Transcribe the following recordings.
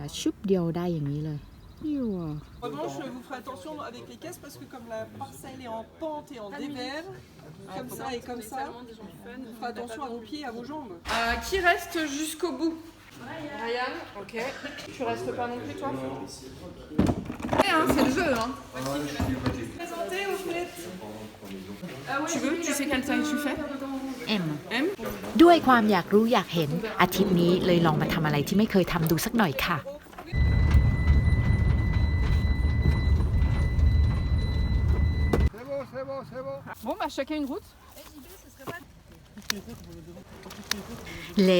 อะชุบเดียวได้อย่างนี้เลยอยู่อะ En revanche, vous ferez attention avec les caisses parce que comme la parcelle est en pente et en dévers, comme ça et comme ça, vous ferez attention à vos pieds et à vos jambes. Euh, qui reste jusqu'au bout Ryan, ok. Tu restes pas non plus toi Eh, hein, C'est le jeu, hein. Présentez aux fenêtres. Tu veux Tu sais quelle taille tu fais เอ็ม M ด้วยความอยากรู้อยากเห็นอาทิตย์นี้เลยลองมาทำอะไรที่ไม่เคยทำดูสักหน่อยค่ะ Bon, bah chacun une route. เล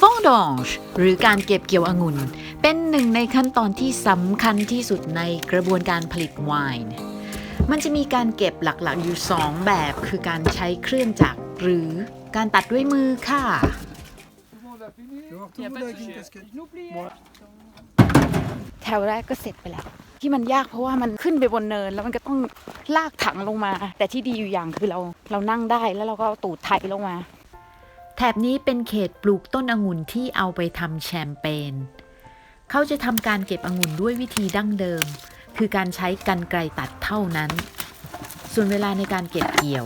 วองดองชหรือการเก็บเกี่ยวองุ่น เป็นหนึ่งในขั้นตอนที่สำคัญที่สุดในกระบวนการผลิตไวน์ มันจะมีการเก็บหลักๆอยู่ 2 แบบ คือการใช้เครื่องจักรหรือการตัดด้วยมือค่ะ Y a pas de souci. Je l'oublie. แถวแรกก็เสร็จไปแล้ว ที่มันยากเพราะว่ามันขึ้นไปบนเนิน แล้วมันก็ต้องลากถังลงมา แต่ที่ดีอยู่อย่างคือเราเรานั่งได้แล้วเราก็เอาตูดไถลงมา แถบนี้เป็นเขตปลูกต้นองุ่นที่เอาไปทำแชมเปญเขาจะทำการเก็บองุ่นด้วยวิธีดั้งเดิม คือการใช้กันไกรตัดเท่านั้น ส่วนเวลาในการเก็บเกี่ยว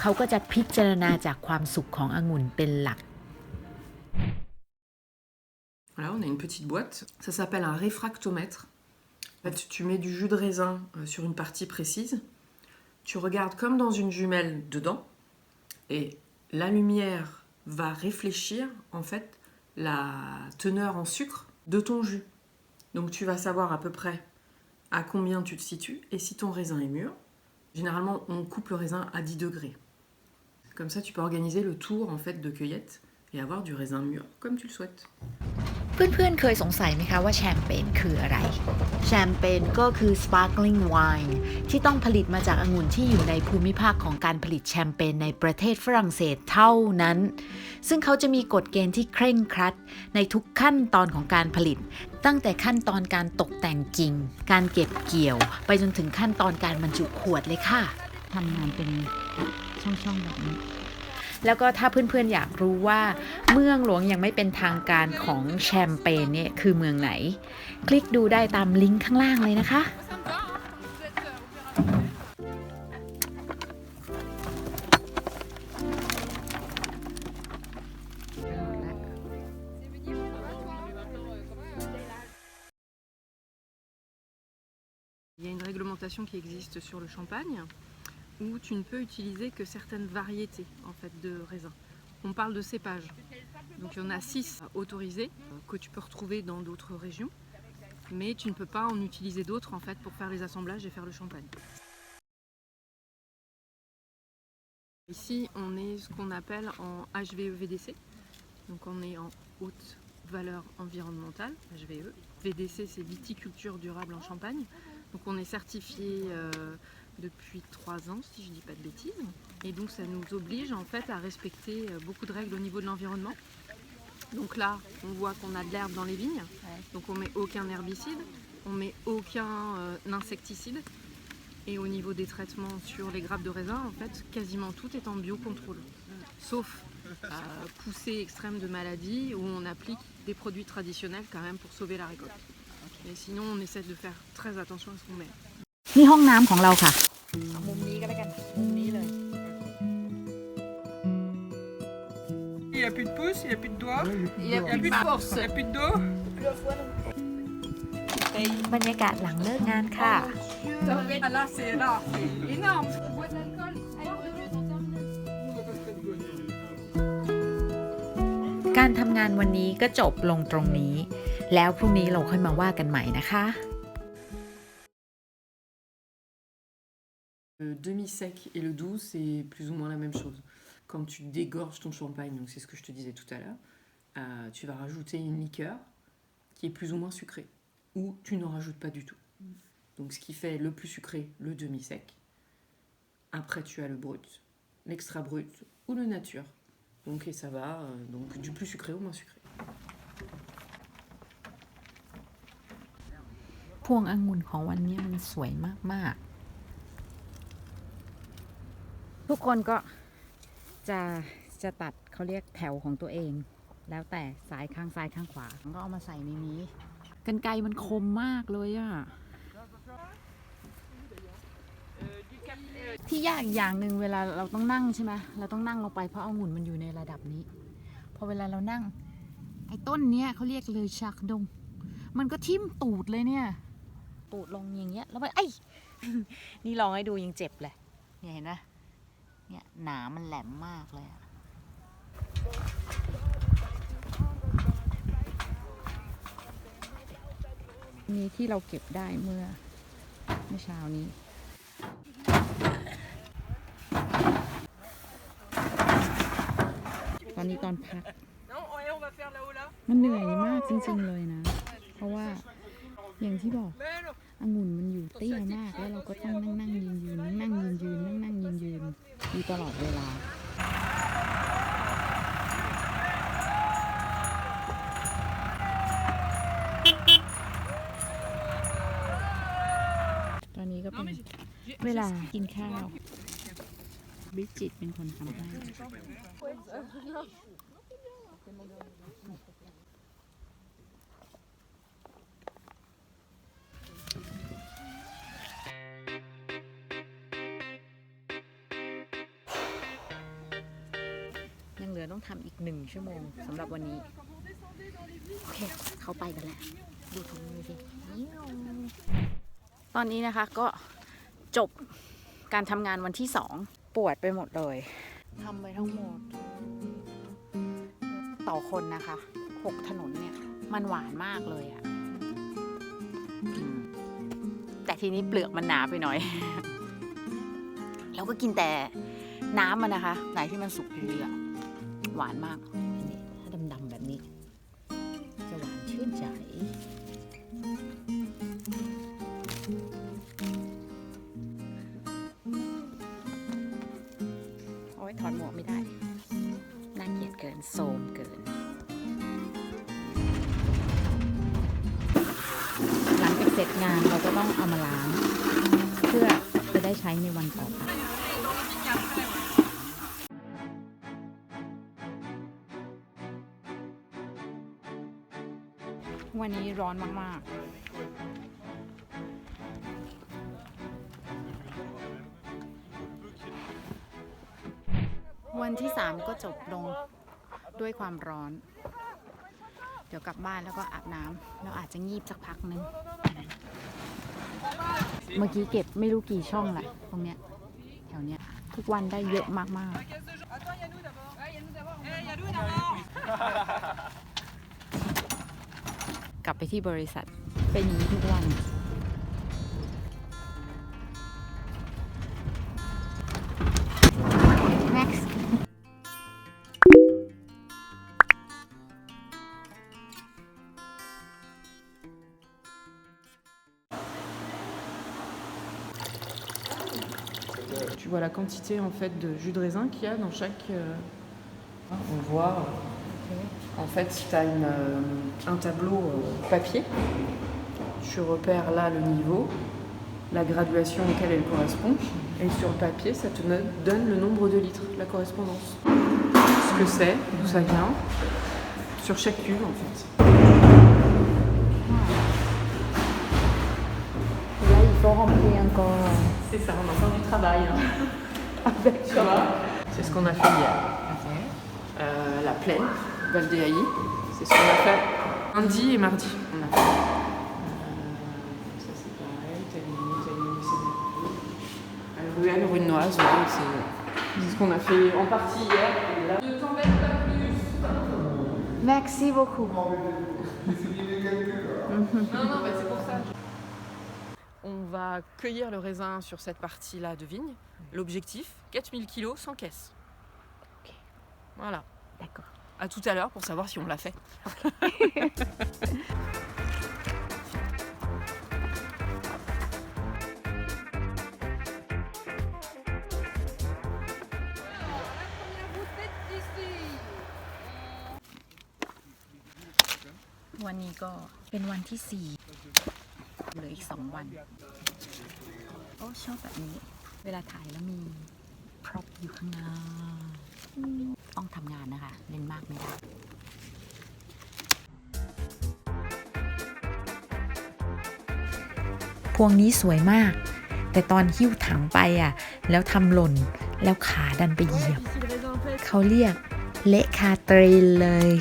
เขาก็จะพิจารณาจากความสุขขององุ่นเป็นหลัก Voilà, on a une petite boîte. Ça s'appelle un réfractomètre. En fait, tu mets du jus de raisin euh, sur une partie précise. Tu regardes comme dans une jumelle dedans. Et la lumière va réfléchir, en fait, la teneur en sucre de ton jus. Donc tu vas savoir à peu près à combien tu te situes et si ton raisin est mûr. Généralement, on coupe le raisin à 10 degrés. Comme ça, tu peux organiser le tour en fait de cueillette et avoir du raisin mûr comme tu le souhaites. เพื่อนๆ เคยสงสัยไหมคะว่าแชมเปญคืออะไร แชมเปญก็คือ sparkling wine ที่ต้องผลิตมาจากองุ่นที่อยู่ในภูมิภาคของการผลิตแชมเปญในประเทศฝรั่งเศสเท่านั้น ซึ่งเขาจะมีกฎเกณฑ์ที่เคร่งครัด ในทุกขั้นตอนของการผลิต ตั้งแต่ขั้นตอนการตกแต่งจริงการเก็บเกี่ยว ไปจนถึงขั้นตอนการบรรจุขวดเลยค่ะทำงานเป็นช่องๆแบบนี้แล้วก็ถ้าเพื่อนๆอยากรู้ว่า เมืองหลวงยังไม่เป็นทางการของแชมเปญเนี่ยคือเมืองไหน คลิกดูได้ตามลิงก์ข้างล่างเลยนะคะ qui existe sur le champagne où tu ne peux utiliser que certaines variétés en fait de raisins. On parle de cépages. Donc il y en a six autorisés euh, que tu peux retrouver dans d'autres régions, mais tu ne peux pas en utiliser d'autres en fait pour faire les assemblages et faire le champagne. Ici, on est ce qu'on appelle en HVE-VDC, donc on est en haute valeur environnementale, HVE. VDC, c'est viticulture durable en Champagne. Donc on est certifié euh, depuis trois ans, si je dis pas de bêtises. Et donc ça nous oblige en fait à respecter euh, beaucoup de règles au niveau de l'environnement. Donc là, on voit qu'on a de l'herbe dans les vignes. Donc on met aucun herbicide, on met aucun euh, insecticide. Et au niveau des traitements sur les grappes de raisin, en fait, quasiment tout est en biocontrôle. Sauf euh, poussée extrême de maladie où on applique des produits traditionnels quand même pour sauver la récolte. Mais sinon, on essaie de faire très attention à ce qu'on met. นี่ห้องน้ำของเราค่ะมุมนี้ก็แล้วกันมุมนี้เลย Il n'y a plus de pouce, il n'y a plus de doigts, Il n'y a plus de force. il n'y a plus de dos. บรรยากาศหลังเลิกงานค่ะ Ah là, c'est là, c'est énorme. การทำงานวันนี้ก็จบลงตรงนี้ แล้วพรุ่งนี้เราค่อยมาว่ากันใหม่นะคะ Le demi-sec et le doux, c'est plus ou moins la même chose. Quand tu dégorges ton champagne, donc c'est ce que je te disais tout à l'heure, euh, tu vas rajouter une liqueur qui est plus ou moins sucrée, ou tu n'en rajoutes pas du tout. Donc ce qui fait le plus sucré, le demi-sec. Après, tu as le brut, l'extra brut ou le nature. Donc et ça va, euh, donc du plus sucré au moins sucré. พวงองุ่นของวันนี้มันสวยมากทุกคนก็จะจะตัดเขาเรียกแถวของตัวเอง แล้วแต่ซ้ายข้างซ้ายข้างขวาก็เอามาใส่ในนี้กันไกรมันคมมากเลยอะที่ยากอีกอย่างหนึ่งเวลาเราต้องนั่งใช่ไหมเราต้องนั่งลงไปเพราะองุ่นมันอยู่ในระดับนี้ พอเวลาเรานั่ง ไอ้ต้นเนี้ยเขาเรียกเลยชักดง มันก็ทิ่มตูดเลยเนี่ย ตูดลงอย่างเงี้ยแล้วไปไอ้นี่ลองให้ดูยังเจ็บเลยเนี่ยเห็นไหมเนี่ยหนามันแหลมมากเลยอะนี่ที่เราเก็บได้เมื่อเมื่อเช้านี้ ตอนนี้ตอนพัก มันเหนื่อยมากจริงๆเลยนะ เพราะว่าอย่างที่บอก องุ่นมันอยู่เตี้ยมาก แล้วเราก็ต้องนั่งนั่งยืนยืนนั่งนั่งยืนยืนนั่งนั่งยืนยืนอยู่ตลอดเวลาตอนนี้ก็เป็นเวลากินข้าว บิจิตเป็นคนทำให้ำอีกหนึ่งชั่วโมงสำหรับวันนี้ โอเค เขาไปกันแล้ว ดูถุงมือสิตอนนี้นะคะก็จบการทำงานวันที่สองปวดไปหมดเลยทำไปทั้งหมด ต่อคนนะคะหกถนนเนี่ย มันหวานมากเลยอะแต่ทีนี้เปลือกมันหนาไปหน่อยเราก็กินแต่น้ำมันนะคะ ไหนที่มันสุกดีอะ หวานมาก วันนี้ร้อนมากๆ วันที่สามก็จบลงด้วยความร้อน เดี๋ยวกลับบ้านแล้วก็อาบน้ำแล้วอาจจะงีบสักพักนึง เมื่อกี้เก็บไม่รู้กี่ช่องแหละตรงเนี้ยแถวเนี้ยทุกวันได้เยอะมากๆ กลับไปที่บริษัท เป็นอย่างนี้ทุกวัน Next Tu vois la quantité en fait de jus de raisin qu'il y a dans chaque. euh, On voit. en fait, tu as un tableau euh, papier. Tu repères là le niveau, la graduation auquel elle correspond. Et sur le papier, ça te donne le nombre de litres, la correspondance. Ce que c'est, d'où ça vient, sur chaque cuve en fait. Là, il faut remplir encore. C'est ça, on a encore du travail. hein. Vois? C'est ce qu'on a fait hier. Euh, la plaine, Valdeaï. C'est ce qu'on a fait lundi et mardi. On a fait. Euh, ça c'est pareil, Taligny, Taligny, c'est bon. Euh, Ruelle, Runoise, ouais, c'est c'est ce qu'on a fait en partie hier. Ne t'embête pas plus Merci beaucoup. Non, non, bah, c'est pour ça. On va cueillir le raisin sur cette partie-là de vigne. L'objectif, 4000 kilos sans caisse. Ok. Voilà. D'accord. À tout à l'heure pour savoir si on l'a fait. Ici. วันนี้ก็เป็นวันที่สี่เหลืออีกสองวัน โอ้ชอบแบบนี้ เวลาถ่ายแล้วมีพร็อพอยู่ข้างหน้าอืมต้องทำงานนะคะ เล่นมากไม่ได้พวงนี้สวยมาก แต่ตอนหิ้วถังไปอะ แล้วทำหล่น แล้วขาดันไปเหยียบ เขาเรียกเละคาตรีนเลย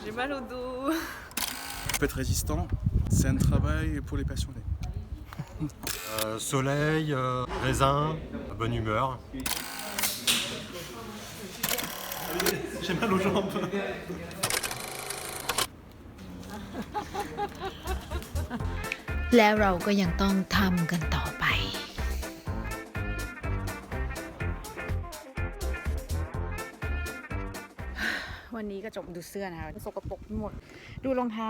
J'ai mal au dos. peut être résistant, c'est un travail pour les passionnés. Euh, soleil, euh, raisin, bonne humeur. J'ai mal aux jambes. แล้วเราก็ยังต้องทำกันต่อไปวันนี้กระจกดูเสื้อนะคะสกปรกไปหมด ดูรองเท้า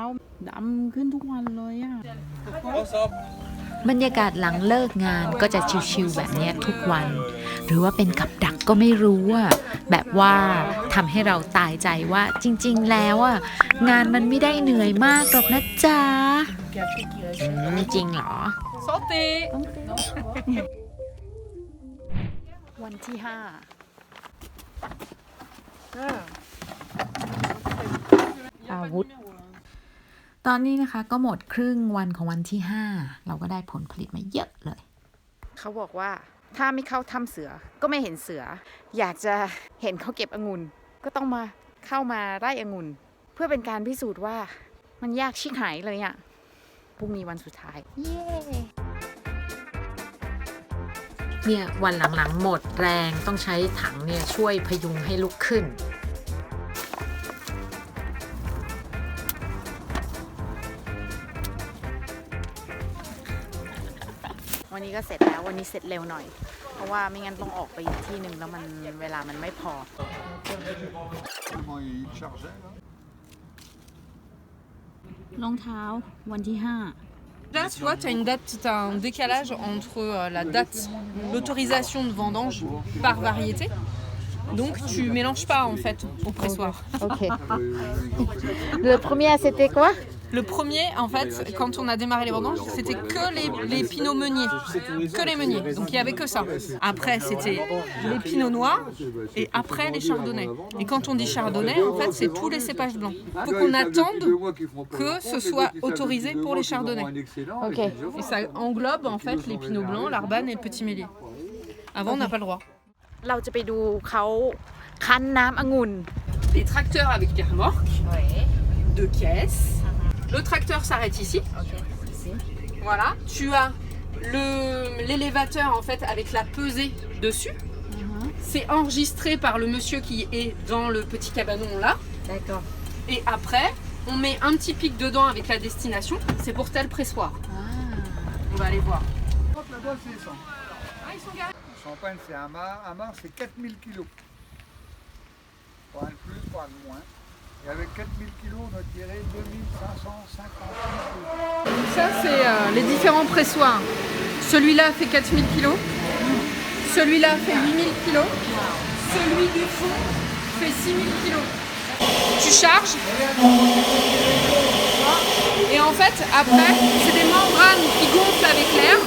ดำขึ้นทุกวันเลยอะ บรรยากาศหลังเลิกงานก็จะชิวๆแบบเนี้ยทุกวัน หรือว่าเป็นกับดักก็ไม่รู้อะแบบว่าทำให้เราตายใจว่าจริง ๆ แล้วอะงานมันไม่ได้เหนื่อยมากหรอกนะจ๊ะอืมจริงเหรอ Santé วันที่ห้าอาวุธ ตอนนี้นะคะก็หมดครึ่งวันของวันที่ 5 เราก็ได้ผลผลิตมาเยอะเลย เขาบอกว่าถ้าไม่เข้าถ้ำเสือก็ไม่เห็นเสือ อยากจะเห็นเขาเก็บองุ่นก็ต้องมาเข้ามาไร่องุ่นเพื่อเป็นการพิสูจน์ว่ามันยากชิบหายเลยอะ่ะพรุ่งนี้วันสุดท้าย เย้ เนี่ยวันหลังๆหมดแรงต้องใช้ถังเนี่ยช่วยพยุงให้ลุกขึ้น วันนี้ก็เสร็จแล้ววันนี้เสร็จเร็วหน่อย เพราะว่าไม่งั้นต้องออกไปอีกที่หนึ่งแล้วมันเวลามันไม่พอ รองเท้าวันที่ห้า Là, tu vois, tu as une date, tu as un décalage entre euh, la date, l'autorisation de vendange par variété. Donc tu mélanges pas en fait au pressoir. Ok. Le premier, c'était quoi Le premier, en fait, quand on a démarré les vendanges, c'était que les, pinots meuniers. Que les meuniers. Donc il n'y avait que ça. Après, c'était les pinots noirs et après les chardonnays. Et quand on dit chardonnay, en fait, c'est tous les cépages blancs. Il faut qu'on attende que ce soit autorisé pour les chardonnays. Okay. Et ça englobe, en fait, les pinots blancs, l'arbane et le petit mélier. Avant, on n'a pas le droit. Les tracteurs avec les remorques, ouais. de caisses, le tracteur s'arrête ici. Voilà. Tu as le- l'élévateur en fait avec la pesée dessus. C'est enregistré par le monsieur qui est dans le petit cabanon là. D'accord. Et après, on met un petit pic dedans avec la destination. C'est pour tel pressoir. On va aller voir. Là-bas, c'est 100. Ah, ils sont garés. Champagne, c'est un mar. Un mar, c'est 4000 kilos. Pas un plus, pas un moins. Et avec 4000 kilos, on doit tirer 2550 kilos. Ça, c'est euh, les différents pressoirs. Celui-là fait 4000 kg. Celui-là fait 8000 kg. Celui du fond fait 6000 kg. Tu charges. Et en fait, après, c'est des membranes qui gonflent avec l'air.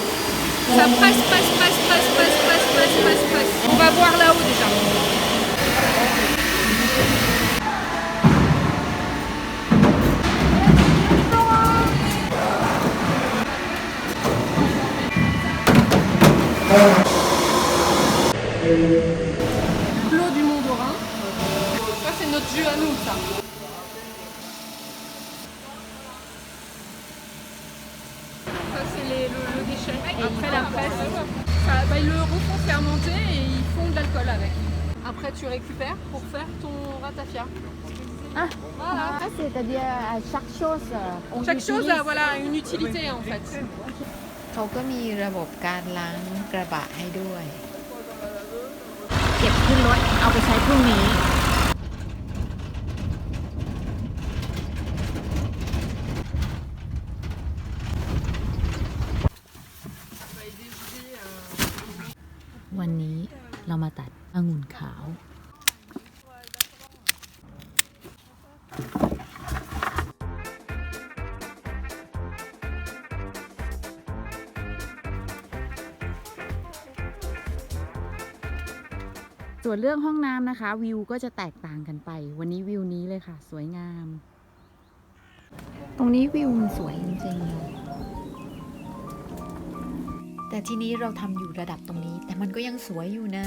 Ça presse, presse, presse, presse, presse, presse, presse, presse, presse. On va voir là-haut déjà. L'eau du Mont d'Orin. Ça, c'est notre jus à nous, ça. Ça, c'est les- le, le déchet. Après la presse, ça- bah, ils le refont fermenter et ils font de l'alcool avec. Après, tu récupères pour faire ton ratafia. Ah. Voilà. c'est-à-dire chaque chose Chaque chose a voilà, une utilité en fait. เขาก็มีระบบการล้างกระบะให้ด้วย เก็บขึ้นรถเอาไปใช้พรุ่งนี้ ส่วนเรื่องห้องน้ำนะคะ วิวก็จะแตกต่างกันไป วันนี้วิวนี้เลยค่ะ สวยงาม ตรงนี้วิวมันสวยจริงๆแต่ทีนี้เราทำอยู่ระดับตรงนี้ แต่มันก็ยังสวยอยู่นะ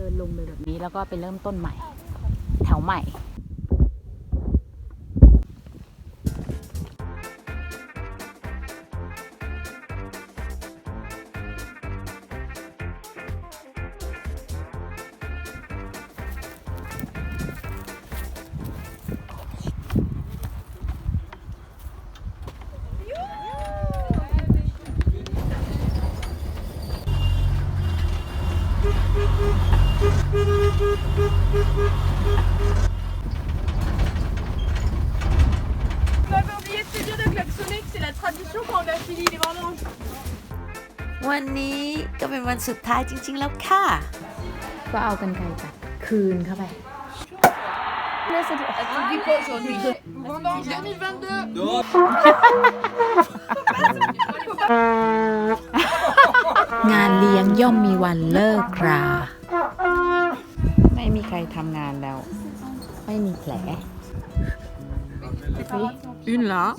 เดินลงไปแบบนี้แล้วก็ไปเริ่มต้นใหม่ แถวใหม่ On avait oublié de te dire de klaxonner que c'est la tradition quand on a fini les vendanges. วันนี้ก็เป็นวันสุดท้ายจริง ๆ แล้วค่ะ ก็เอากันไกลตัดคืนเข้าไป Vendange 2022 งานเลี้ยงย่อมมีวันเลิกรา ไม่มีใครทำงานแล้ว ไม่มีแผล Une là,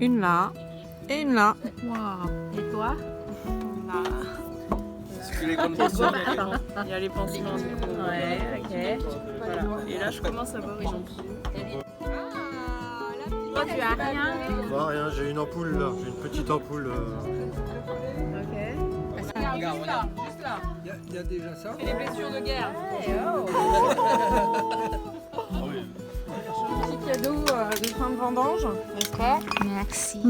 une là et une là. Et toi? Ah. Là. Parce que les il y a les pansements. Ouais, ok. Et là, je commence à voir les gens. Toi, tu as rien? Bah, rien, hein, j'ai une ampoule là, j'ai une petite ampoule. Euh. Ok. Juste là. Il y, a déjà ça. Et les blessures de guerre. Oh.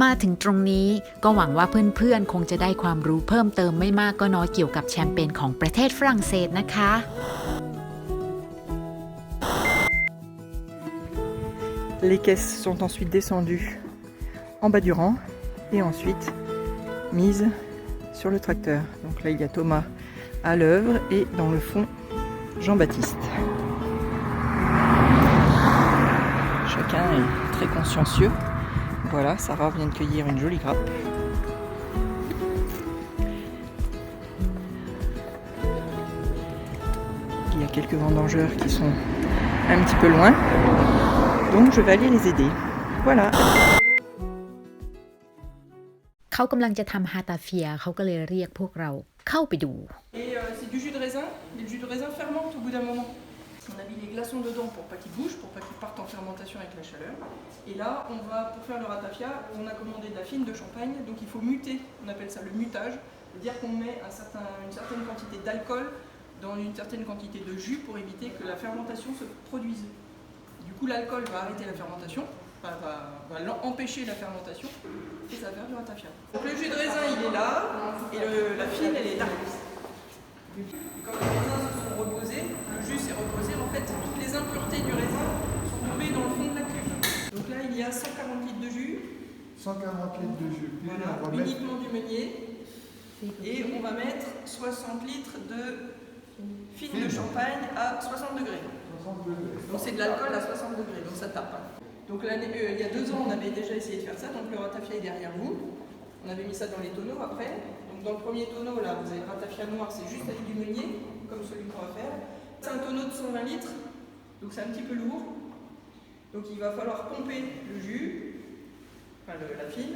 มาถึงตรงนี้ก็หวังว่าเพื่อนๆ คงจะได้ความรู้เพิ่มเติมไม่มากก็น้อยเกี่ยวกับแชมเปญของประเทศฝรั่งเศสนะคะ Les caisses sont ensuite descendues en bas du rang et ensuite mises sur le tracteur. Donc là, il y a Thomas à l'œuvre et dans le fond, Jean-Baptiste. Chacun est très consciencieux. Voilà, Sarah vient de cueillir une jolie grappe. Il y a quelques vendangeurs qui sont un petit peu loin. Donc je vais aller les aider. Voilà. เขากำลังจะทำฮาตาเฟียเขาก็เลยเรียกพวกเราเข้าไปดู Et euh, c'est du jus de raisin. Et le jus de raisin fermente au bout d'un moment. On a mis les glaçons dedans pour pas qu'ils bougent, pour pas qu'ils partent en fermentation avec la chaleur. Et là, on va, pour faire le ratafia, on a commandé de la fine de champagne, donc il faut muter, on appelle ça le mutage, c'est-à-dire qu'on met une certaine quantité d'alcool dans une certaine quantité de jus pour éviter que la fermentation se produise. Du coup, l'alcool va arrêter la fermentation, va, va empêcher la fermentation, et ça va faire du ratafia. Donc le jus de raisin, il est là, et la fine, elle est là. Et se sont reposés, le jus s'est reposé, en fait, toutes les impuretés du raisin sont tombées dans le fond de la cuve. Donc là, il y a 140 litres de jus, 140 litres de jus. Voilà, on va mettre uniquement du meunier. Et on va mettre 60 litres de fine de champagne à 60 degrés. 60 degrés. Donc c'est de l'alcool à 60 degrés, donc ça tape. hein. Donc euh, il y a deux ans, on avait déjà essayé de faire ça, donc le ratafia est derrière vous. On avait mis ça dans les tonneaux après. Donc dans le premier tonneau, là, vous avez le ratafia noir, c'est juste avec du meunier, comme celui qu'on va faire. C'est un tonneau de 120 litres, donc c'est un petit peu lourd. Donc il va falloir pomper le jus, enfin le- la fine,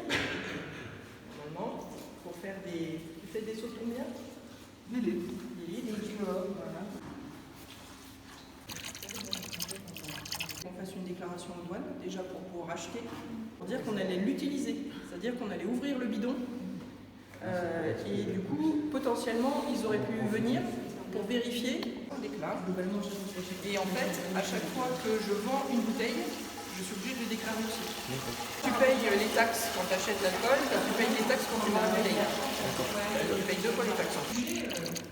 normalement, pour faire des... Vous faites des sauces combien? 10 litres. 10 litres, gras, voilà. qu'on fasse une déclaration aux douanes, déjà pour pouvoir acheter, pour dire qu'on allait l'utiliser, c'est-à-dire qu'on allait ouvrir le bidon. Euh, et du coup, potentiellement, ils auraient pu venir pour vérifier déclare. Et en fait, à chaque fois que je vends une bouteille, je suis obligée de le déclarer aussi. Tu payes les taxes quand tu achètes l'alcool tu payes les taxes quand tu vends la bouteille. Tu payes deux fois les taxes.